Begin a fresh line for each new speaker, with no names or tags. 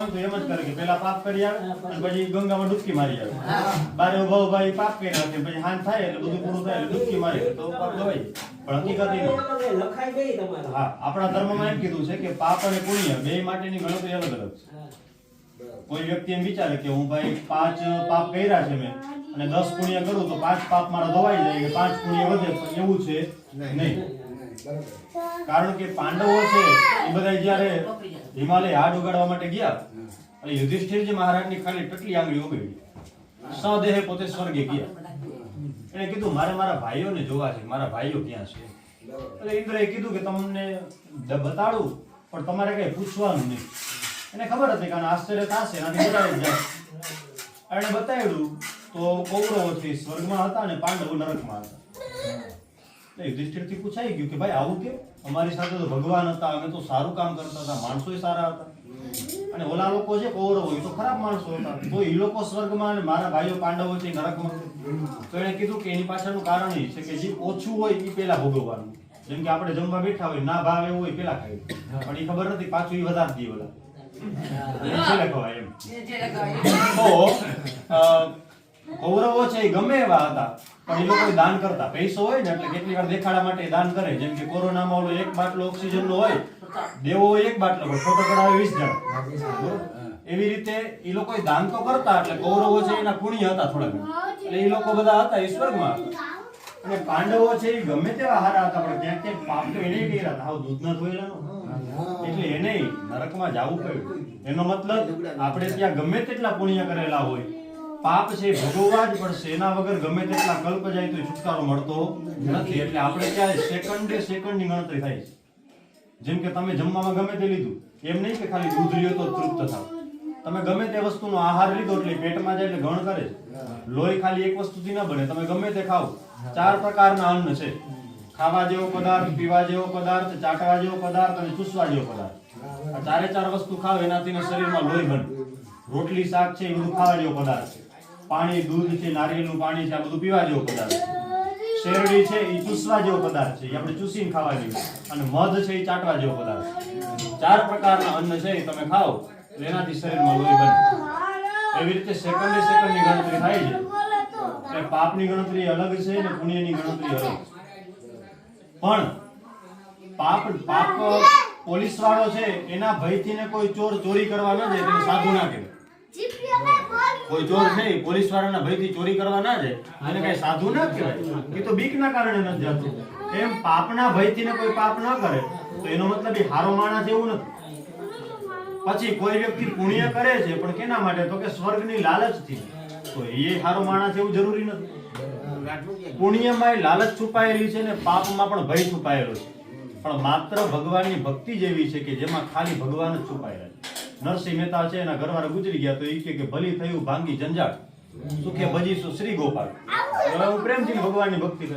તો એમ જ કરે કે પેલા પાપ કરી આવે અને પછી ગંગામાં ડૂબકી મારી આવે. બારે ઊભા ઊભા ઈ પાપ કરી રાખે પછી હાન થાય એટલે બધું પૂરું થાય એટલે ડૂબકી મારી. તો પાપ ગવાય પણ હકીકત
લખાઈ ગઈ તમારે.
હા આપણા ધર્મમાં એમ કીધું છે કે પાપ અને પુણ્ય બે માટેની ગણતરી અલગ અલગ છે. કોઈ વ્યક્તિ એમ વિચારે કે હું ભાઈ પાંચ પાપ કર્યા છે મેં અને દસ પુણ્ય કરું તો પાંચ પાપ મારા ધોવાઈ જાય કે પાંચ પુણ્ય વધે પણ એવું છે નહીં. કારણ કે પાંડવો છે એ બધા જ્યારે હિમાલય હાથ ઉગાડવા માટે ગયા અને યુધિષ્ઠિરજી મહારાજની ખાલી ટટલી આંગળી ઉગાડી સદેહે પોતે સ્વર્ગે ગયા. એને કીધું મારે મારા ભાઈઓને જોવા છે. મારા ભાઈઓ ક્યાં છે? એટલે ઇન્દ્રએ કીધું કે તમને બતાડું પણ તમારે કઈ પૂછવાનું નહીં. એને ખબર હતી કારણ આશ્ચર્ય થશે એનાથી બતાવી જાય. એણે બતાવ્યું તો કૌરવો છે સ્વર્ગમાં હતા અને પાંડવો નરકમાં હતા. યુધિષ્ઠિરથી પૂછાઈ ગયું કે ભાઈ આવું કેમ? અમારી સાથે તો ભગવાન હતા અમે તો સારું કામ કરતા હતા માણસો સારા હતા. અને ઓલા લોકો છે કૌરવો એ તો ખરાબ માણસો હતા. તો એ લોકો સ્વર્ગમાં અને મારા ભાઈઓ પાંડવો છે નરકમાં. તો એણે કીધું કે એની પાછળનું કારણ એ છે કે જે ઓછું હોય એ પેલા ભોગવવાનું. જેમ કે આપણે જમવા બેઠા હોય ના ભાવે એવું હોય પેલા ખાઈ પણ એ ખબર નથી પાછું એ વધારે દે ઓલા એ એમ તો કૌરવો છે એ ગમે એવા હતા. પણ એ લોકો દાન કરતા. પૈસો હોય ને એટલે કેટલી વાર દેખાડા માટે દાન કરે. જેમ કે કોરોનામાં ઓલો એક બાટલો ઓક્સિજન નો હોય દેવો એક બાટલો પણ ફોટો કઢાવે વીસ જણ. એવી રીતે એ લોકો દાન તો કરતા એટલે કૌરવો છે એના પુણ્ય હતા થોડા ઘણા. એટલે એ લોકો બધા હતા એ સ્વર્ગમાં. અને પાંડવો છે એ ગમે તેવા હારા હતા પણ ક્યાંક ક્યાંક પાપ તો એને કર્યા હતા. હાવ દૂધના ધોયેલા એટલે એને નરકમાં જવું પડ્યું. એનો મતલબ આપણે ત્યાં ગમે તેટલા પુણ્ય કરેલા હોય પાપ છે ભોગવવા જ પડશે. એના વગર ગમે તેટલા કલ્પ જાય તો છુટકારો મળતો નથી. એટલે આપણે ક્યારે સેકન્ડે સેકન્ડની ગણતરી થાય છે. જેમ કે તમે જમવામાં ગમે તે લીધું. એમ નહીં કે ખાલી દૂધ લ્યો તો તૃપ્ત થાવ. તમે ગમે તે વસ્તુનો આહાર લીધો એટલે પેટમાં જાય એટલે ગણ કરે લોહી ખાલી એક વસ્તુથી ન બને. તમે ગમે તે ખાઓ. ચાર પ્રકારના અન્ન છે. ખાવા જેવો પદાર્થ, પીવા જેવો પદાર્થ, ચાટવા જેવો પદાર્થ અને ચૂસવા જેવો પદાર્થ. આ ચારે ચાર વસ્તુ ખાવ એનાથી શરીરમાં લોહી બને. રોટલી, શાક છે, એ બધું ખાવા જેવો પદાર્થ છે. પાણી, દૂધ છે, નારિયેળનું પાણી છે, આ બધું પીવા જેવો પદાર્થ શેરડી છે એ ચૂસવા જેવો પદાર્થ છે એ આપણે ચૂસીને ખાવા જેવો. અને મધ છે એ ચાટવા જેવો પદાર્થ ચાર પ્રકારના અન્ન છે એ તમે ખાઓ એનાથી શરીરમાં લોહી બને. એવી રીતે સેકન્ડે સેકન્ડની ગણતરી થાય છે. એટલે પાપની ગણતરી અલગ છે અને પુણ્યની ગણતરી અલગ પણ પાપ પાપ પોલીસ વાળો છે, એના ભયથી ને કોઈ ચોર ચોરી કરવા ન જાય તેને સાધુ ના કહેવાય. કોઈ ચોર છે પોલીસ વાળાના ભયથી ચોરી કરવા ના જાય. અને કઈ સાધુ ના કહેવાય? એ તો બીકના કારણે નથી જતું. એમ પાપના ભયથી ને કોઈ પાપ ના કરે, તો એનો મતલબ એ હારો માણસ એવું નથી. પછી કોઈ વ્યક્તિ પુણ્ય કરે છે, પણ કેના માટે? તો કે સ્વર્ગની લાલચથી. તો એ હારો માણસ એવું જરૂરી નથી. પુણ્યમાં લાલચ છુપાયેલી છે ને પાપમાં પણ ભય છુપાયેલો છે. પણ માત્ર ભગવાનની ભક્તિ જેવી છે કે જેમાં ખાલી ભગવાન જ છુપાયેલા છે. નરસિંહ મહેતા છે એના ઘરવાળા ગુજરી ગયા તો એ કે ભલી થયું ભાંગી જંજાળ સુખે ભજીશું શ્રી ગોપાલ. હું પ્રેમથી ભગવાનની ભક્તિ કરી.